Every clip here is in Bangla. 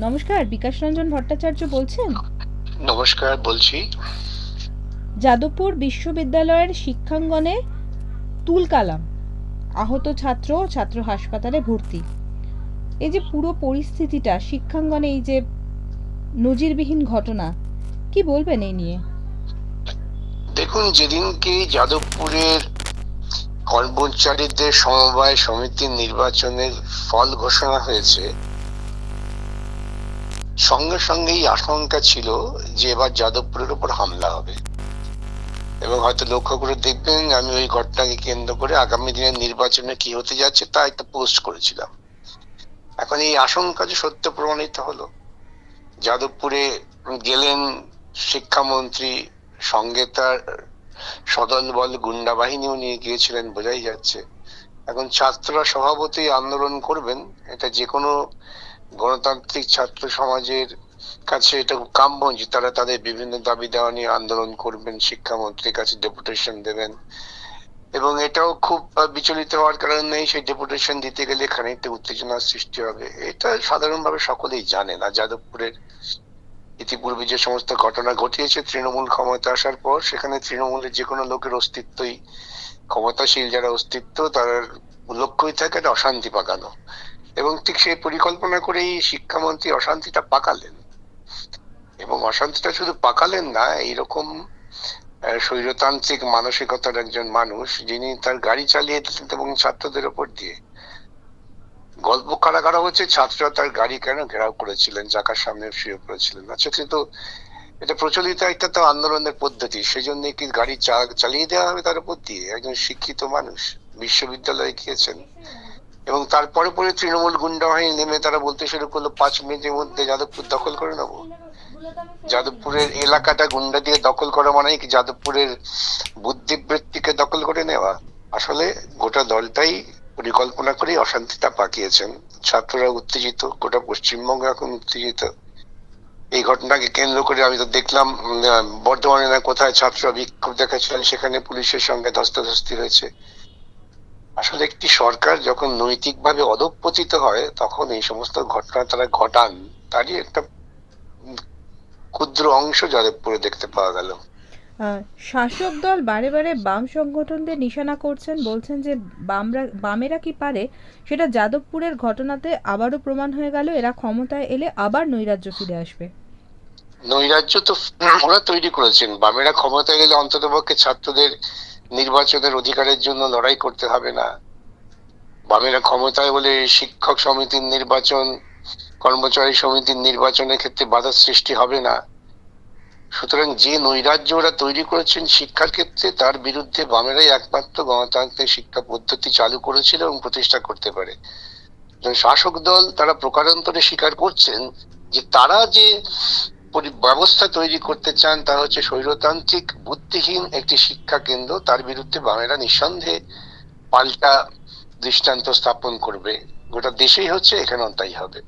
নমস্কার বিকাশ রঞ্জন ভট্টাচার্য বলছেন? নমস্কার বলছি। যাদবপুর বিশ্ববিদ্যালয়ের শিক্ষাঙ্গনে তুলকালাম। আহত ছাত্র ছাত্র হাসপাতালে ভর্তি। এই যে পুরো পরিস্থিতিটা শিক্ষাঙ্গনে এই যে নজিরবিহীন ঘটনা কি বলবেন এই নিয়ে? দেখুন যেদিনকে যাদবপুরের কর্মচারীদের সমবায় সমিতির নির্বাচনের ফল ঘোষণা হয়েছে সঙ্গে সঙ্গেই আশঙ্কা ছিল যে এবার যাদবপুরের উপর হামলা হবে। এবং হয়তো লক্ষ্য করে দেখবেন আমি ওই ঘটনাকে কেন্দ্র করে আগামী দিনের নির্বাচনে কি হতে যাচ্ছে তা একটা পোস্ট করেছিলাম। এখন এই আশঙ্কা যে সত্য প্রমাণিত হলো। যাদবপুরে গেলেন শিক্ষামন্ত্রী সঙ্গে তার সদল বল গুন্ডা বাহিনীও নিয়ে গিয়েছিলেন, বোঝাই যাচ্ছে। এখন ছাত্ররা স্বভাবতই আন্দোলন করবেন, এটা যে কোনো গণতান্ত্রিক ছাত্র সমাজের কাছে এটা কাম্য যে তারা তাদের বিভিন্ন দাবি দেওয়া নিয়ে আন্দোলন করবেন, শিক্ষামন্ত্রীর কাছে ডেপুটেশন দেবেন। এবং এটাও খুব বিচলিত হওয়ার কারণ সেই ডেপুটেশন দিতে গেলে খানিকটা উত্তেজনার সৃষ্টি হবে। এটা সাধারণভাবে সকলেই জানে না। যাদবপুরের ইতিপূর্বে যে সমস্ত ঘটনা ঘটিয়েছে, তৃণমূল ক্ষমতা আসার পর, সেখানে তৃণমূলের যে কোনো লোকের অস্তিত্বই ক্ষমতাশীল যারা অস্তিত্ব, তার লক্ষ্যই থাকে একটা অশান্তি পাকানো। এবং ঠিক সেই পরিকল্পনা করেই শিক্ষামন্ত্রী অশান্তিটা পাকালেন। এবং অশান্তিটা শুধু পাকালেন না, এইরকম স্বৈরতান্ত্রিক মানসিকতার একজন মানুষ, যিনি তার গাড়ি চালিয়ে দিতেন এবং ছাত্রদের ওপর দিয়ে। গল্প কারা কারা হচ্ছে, ছাত্ররা তার গাড়ি কেন ঘেরাও করেছিলেন, চাকার সামনে শুয়ে পড়েছিলেন? আচ্ছা কিন্তু এটা প্রচলিত একটা তো আন্দোলনের পদ্ধতি সেই জন্য কি গাড়ি চালিয়ে দেওয়া হবে তার উপর দিয়ে? একজন শিক্ষিত মানুষ, বিশ্ববিদ্যালয়ে গিয়েছেন। এবং তারপরে পরে তৃণমূল গুন্ডা বাহিনী নেমে তারা বলতে শুরু করল, পাঁচ মিনিটের মধ্যে যাদবপুর দখল করে নেব। যাদবপুরের এলাকাটা গুন্ডা দিয়ে দখল করা মানে কি যাদবপুরের বুদ্ধিবৃত্তিকে দখল করে নেওয়া? আসলে গোটা দলটাই পরিকল্পনা করে অশান্তিটা পাকিয়েছেন। ছাত্ররা উত্তেজিত, গোটা পশ্চিমবঙ্গ এখন উত্তেজিত। এই ঘটনাকে কেন্দ্র করে আমি তো দেখলাম বর্ধমানে না কোথায় ছাত্ররা বিক্ষোভ দেখাচ্ছিলেন, সেখানে পুলিশের সঙ্গে ধস্তাধস্তি হয়েছে। আসলে একটি সরকার যখন নৈতিকভাবে অধঃপতিত হয় তখন এই সমস্ত ঘটনা তারা ঘটান। তারই একটা ক্ষুদ্র অংশ যাদবপুরে দেখতে পাওয়া গেল। শাসক দল বারে বারে বাম সংগঠনদের নিশানা করছেন বলছেন যে বামরা বামেরা কি পারে? সেটা যাদবপুরের ঘটনাতে আবারও প্রমাণ হয়ে গেল। এরা ক্ষমতায় এলে আবার নৈরাজ্য ফিরে আসবে। নৈরাজ্য তো ওরা তৈরি করেছেন। বামেরা ক্ষমতায় গেলে অন্ততপক্ষে ছাত্রদের নির্বাচনের অধিকারের জন্য লড়াই করতে হবে না। বামেরা ক্ষমতায় বলে শিক্ষক সমিতির নির্বাচন, কর্মচারী সমিতির নির্বাচনের ক্ষেত্রে বাধা সৃষ্টি হবে না। সুতরাং যে নৈরাজ্য ওরা তৈরি করেছেন শিক্ষার ক্ষেত্রে, তার বিরুদ্ধে বামেরাই একমাত্র গণতান্ত্রিক শিক্ষা পদ্ধতি চালু করেছিল এবং প্রতিষ্ঠা করতে পারে। শাসক দল তারা প্রকারান্তরে স্বীকার করছেন যে তারা যে ব্যবস্থা তৈরি করতে চান তা হচ্ছে স্বৈরতান্ত্রিক, বুদ্ধিহীন একটি শিক্ষা কেন্দ্র তার বিরুদ্ধে বামেরা নিঃসন্দেহে পাল্টা দৃষ্টান্ত স্থাপন করবে। গোটা দেশেই হচ্ছে, এখানেও তাই হবে।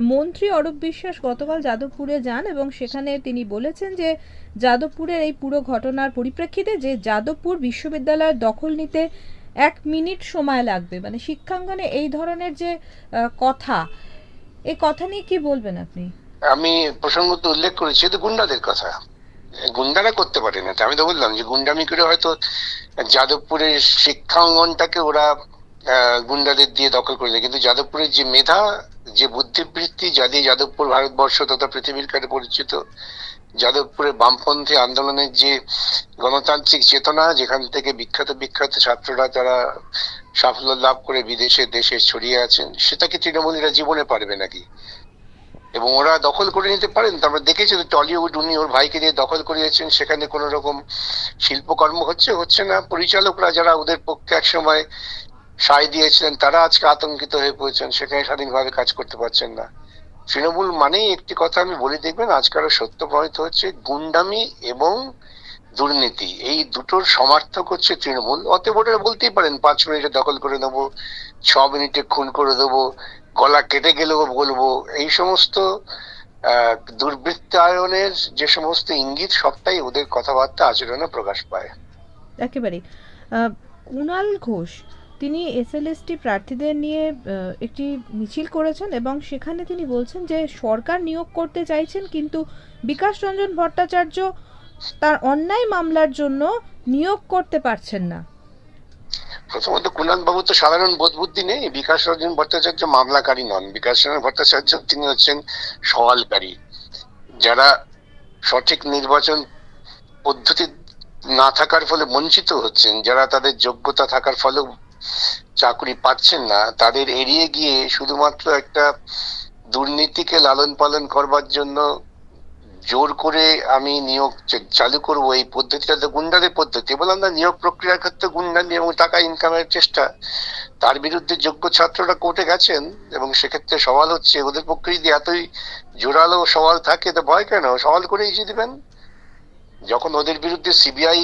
মন্ত্রী অরূপ বিশ্বাস গতকাল যাদবপুরে যান এবং সেখানে তিনি বলেছেন যে, যাদবপুরের এই পুরো ঘটনার পরিপ্রেক্ষিতে যে যাদবপুর বিশ্ববিদ্যালয়ের দখল নিতে এক মিনিট সময় লাগবে। মানে শিক্ষাঙ্গনে এই ধরনের যে কথা, এই কথা নিয়ে কি বলবেন আপনি? আমি প্রসঙ্গত উল্লেখ করেছি তো গুন্ডাদের কথা গুন্ডারা করতে পারে না আমি তো বললাম যে গুন্ডামি করে হয়তো যাদবপুরের শিক্ষাঙ্গনটাকে ওরা গুন্ডাদের দিয়ে দখল করে নেয়। কিন্তু যাদবপুরের যে মেধা, যে বুদ্ধিবৃত্তি, যা দিয়ে যাদবপুর ভারতবর্ষ তথা পৃথিবীর কাছে পরিচিত, যাদবপুরের বামপন্থী আন্দোলনের যে গণতান্ত্রিক চেতনা, যেখান থেকে বিখ্যাত বিখ্যাত ছাত্ররা তারা সাফল্য লাভ করে বিদেশে, দেশে ছড়িয়ে আছেন সেটা কি তৃণমূলীরা জীবনে পারবে নাকি এবং ওরা দখল করে নিতে পারেন। তো আমরা দেখেছি তো টলিউড উনি ওর ভাইকে দিয়ে দখল করিয়েছেন। সেখানে কোনো রকম শিল্পকর্ম হচ্ছে হচ্ছে না। পরিচালকরা যারা ওদের পক্ষে একসময় সায় দিয়েছিলেন, তারা আজকে আতঙ্কিত হয়ে পড়েছেন। সেখানে স্বাধীনভাবে কাজ করতে পারছেন না। তৃণমূল মানেই একটি কথা আমি বলে দেখবেন আজকাল সত্য প্রমাণিত হচ্ছে, গুন্ডামি এবং দুর্নীতি, এই দুটোর সমার্থক হচ্ছে তৃণমূল। অতএব ওটা বলতেই পারেন, পাঁচ মিনিটে দখল করে নেব, ছ মিনিটে খুন করে দেবো গলা কেটে গেলেও বলব, এই সমস্ত দুর্বৃত্তায়নের যে সমস্ত ইঙ্গিত, সবটাই ওদের কথাবার্তা আচরণে প্রকাশ পায়। একেবারে কুণাল ঘোষ, তিনি এসএলএসটি প্রার্থীদের নিয়ে একটি মিছিল করেছেন এবং সেখানে তিনি বলছেন যে, সরকার নিয়োগ করতে চাইছেন, কিন্তু বিকাশ রঞ্জন ভট্টাচার্য তার অন্যায় মামলার জন্য নিয়োগ করতে পারছেন না। প্রথমত কুণাল বাবু তো সাধারণ বোধ বুদ্ধি নেই, বিকাশ রঞ্জন ভট্টাচার্য মামলাকারী নন। বিকাশ রঞ্জন ভট্টাচার্য তিনি হচ্ছেন সওয়ালকারী। যারা সঠিক নির্বাচন পদ্ধতি না থাকার ফলে বঞ্চিত হচ্ছেন, যারা তাদের যোগ্যতা থাকার ফলেও চাকরি পাচ্ছেন না, তাদের এড়িয়ে গিয়ে শুধুমাত্র একটা দুর্নীতিকে লালন পালন করবার জন্য জোর করে আমি নিয়োগ চালু করব এই পদ্ধতিটা, তো গুন্ডাদের পদ্ধতি। বললাম, না, নিয়োগ প্রক্রিয়ার ক্ষেত্রে গুন্ডানি এবং টাকা ইনকামের চেষ্টা। তার বিরুদ্ধে যোগ্য ছাত্ররা কোর্টে গেছেন এবং সেক্ষেত্রে সওয়াল হচ্ছে, ওদের পক্ষে যদি এতই জোরালো সওয়াল থাকে, তো ভয় কেন? সওয়াল করে ইয়ে দিবেন? যখন ওদের বিরুদ্ধে সিবিআই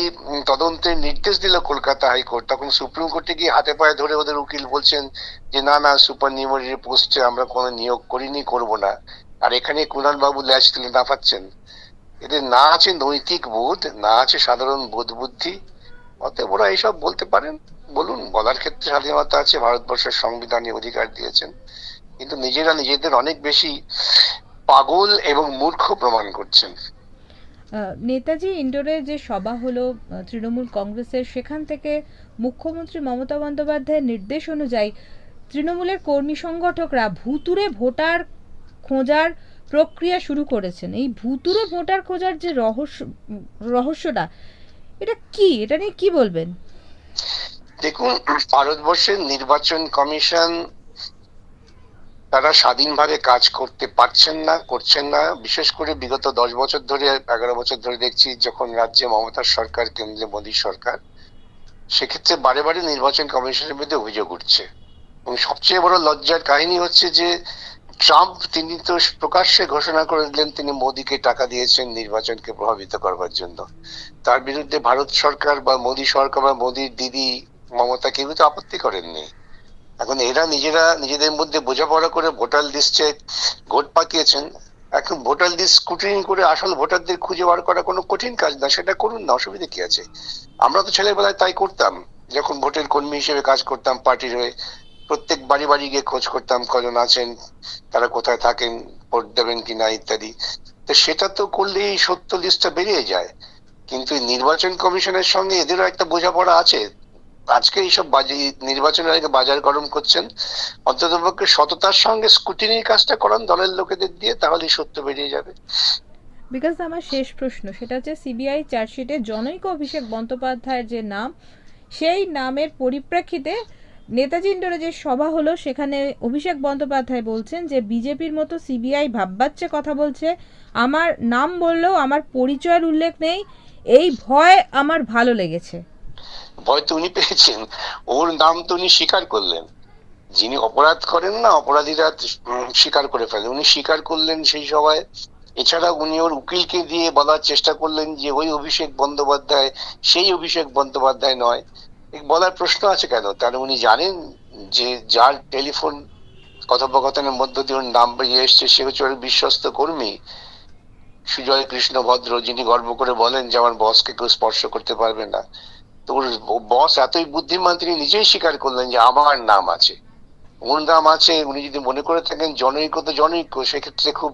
তদন্তের নির্দেশ দিল কলকাতা হাইকোর্ট, তখন সুপ্রিম কোর্টে গিয়ে হাতে পায়ে ধরে ওদের উকিল বলছেন যে, না না, সুপার নিউমারি পোস্টে আমরা কোনো নিয়োগ করিনি, করব না। আর এখানে কুণাল বাবু ল্যাচ তুলে না পাচ্ছেন। এদের না আছে নৈতিক বোধ, না আছে সাধারণ বোধ বুদ্ধি। অতএব ওরা এইসব বলতে পারেন। বলুন, বলার ক্ষেত্রে স্বাধীনতা আছে, ভারতবর্ষের সংবিধানে অধিকার দিয়েছেন। কিন্তু নিজেরা নিজেদের অনেক বেশি পাগল এবং মূর্খ প্রমাণ করছেন। নেতাজি ইন্ডোরে যে সভা হলো তৃণমূল কংগ্রেসের, সেখান থেকে মুখ্যমন্ত্রী মমতা বন্দ্যোপাধ্যায়ের নির্দেশ অনুযায়ী তৃণমূলের কর্মী সংগঠকরা ভুতুরে ভোটার খোঁজার প্রক্রিয়া শুরু করেছেন। এই ভুতুরে ভোটার খোঁজার যে রহস্য, রহস্যটা, এটা কি? এটা নিয়ে কি বলবেন? দেখুন, ভারতবর্ষের নির্বাচন কমিশন, তারা স্বাধীনভাবে কাজ করতে পারছেন না, করছেন না। বিশেষ করে বিগত দশ বছর ধরে, এগারো বছর ধরে দেখছি যখন রাজ্যে মমতার সরকার, কেন্দ্রে মোদী সরকার, সেক্ষেত্রে বারে বারে নির্বাচন কমিশনের বিরুদ্ধে অভিযোগ উঠছে। এবং সবচেয়ে বড় লজ্জার কাহিনী হচ্ছে যে ট্রাম্প তিনি তো প্রকাশ্যে ঘোষণা করে দিলেন, তিনি মোদীকে টাকা দিয়েছেন নির্বাচনকে প্রভাবিত করবার জন্য। তার বিরুদ্ধে ভারত সরকার বা মোদী সরকার বা মোদীর দিদি মমতা কেউ তো আপত্তি করেননি। এখন এরা নিজেরা নিজেদের মধ্যে বোঝাপড়া করে ভোটার লিস্টে ভোট পাকিয়েছেন। এখন ভোটার লিস্ট স্কুটিনি করে আসল ভোটারদের খুঁজে বার করা কোনো কঠিন কাজ না, সেটা করুন না, অসুবিধা কি আছে? আমরা তো ছেলেবেলায় তাই করতাম, যখন ভোটের কর্মী হিসেবে কাজ করতাম, পার্টির হয়ে প্রত্যেক বাড়ি বাড়ি গিয়ে খোঁজ করতাম কজন আছেন, তারা কোথায় থাকেন, ভোট দেবেন কিনা ইত্যাদি। তো সেটা তো করলেই সত্য লিস্টটা বেরিয়ে যায়। কিন্তু নির্বাচন কমিশনের সঙ্গে এদেরও একটা বোঝাপড়া আছে। আজকে এইসব বাজি, নির্বাচনের আগে বাজার গরম করছেন, অন্ততপক্ষে সততার সঙ্গে স্কুটিনির কাজটা করান দলের লোকেদের দিয়ে, তাহলেই সত্য বেরিয়ে যাবে। বিকজ আমার শেষ প্রশ্ন, সেটা হচ্ছে সিবিআই চার্জশিটে জনৈক অভিষেক বন্দ্যোপাধ্যায়ের যে নাম, সেই নামের পরিপ্রেক্ষিতে নেতাজি ইন্ডোরে যে সভা হলো, সেখানে অভিষেক বন্দ্যোপাধ্যায় বলছেন যে বিজেপির মতো সিবিআই ভাববাচ্চে কথা বলছে, আমার নাম বললেও আমার পরিচয়ের উল্লেখ নেই, এই ভয় আমার ভালো লেগেছে। ভয় তো উনি পেয়েছেন, ওর নাম তো উনি স্বীকার করলেন। যিনি অপরাধ করেন না, অপরাধীরা স্বীকার করে ফেলে। উনি স্বীকার করলেন সেই সভায়। এছাড়া উনি ওর উকিলকে দিয়ে বলার চেষ্টা করলেন যে ওই অভিষেক বন্দ্যোপাধ্যায়, সেই অভিষেক বন্দ্যোপাধ্যায় নয় বলার প্রশ্ন আছে কেন? তাহলে উনি জানেন যে যার টেলিফোন কথোপকথনের মধ্য দিয়ে ওর নাম বেরিয়ে এসছে, সে হচ্ছে ওর বিশ্বস্ত কর্মী। সুজয় কৃষ্ণ ভদ্র যিনি গর্ব করে বলেন যে আমার বসকে কেউ স্পর্শ করতে পারবে না। তো ওর বস এতই বুদ্ধিমান, তিনি নিজেই স্বীকার করলেন যে আমার নাম আছে। ওর নাম আছে, উনি যদি মনে করে থাকেন জনৈক তো জনৈক, সেক্ষেত্রে খুব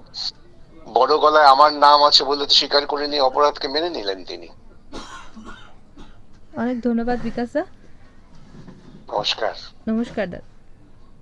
বড় গলায় আমার নাম আছে বলে তো স্বীকার করে নিয়ে অপরাধকে মেনে নিলেন তিনি। অনেক ধন্যবাদ বিকাশ দা নমস্কার। নমস্কার দাদা।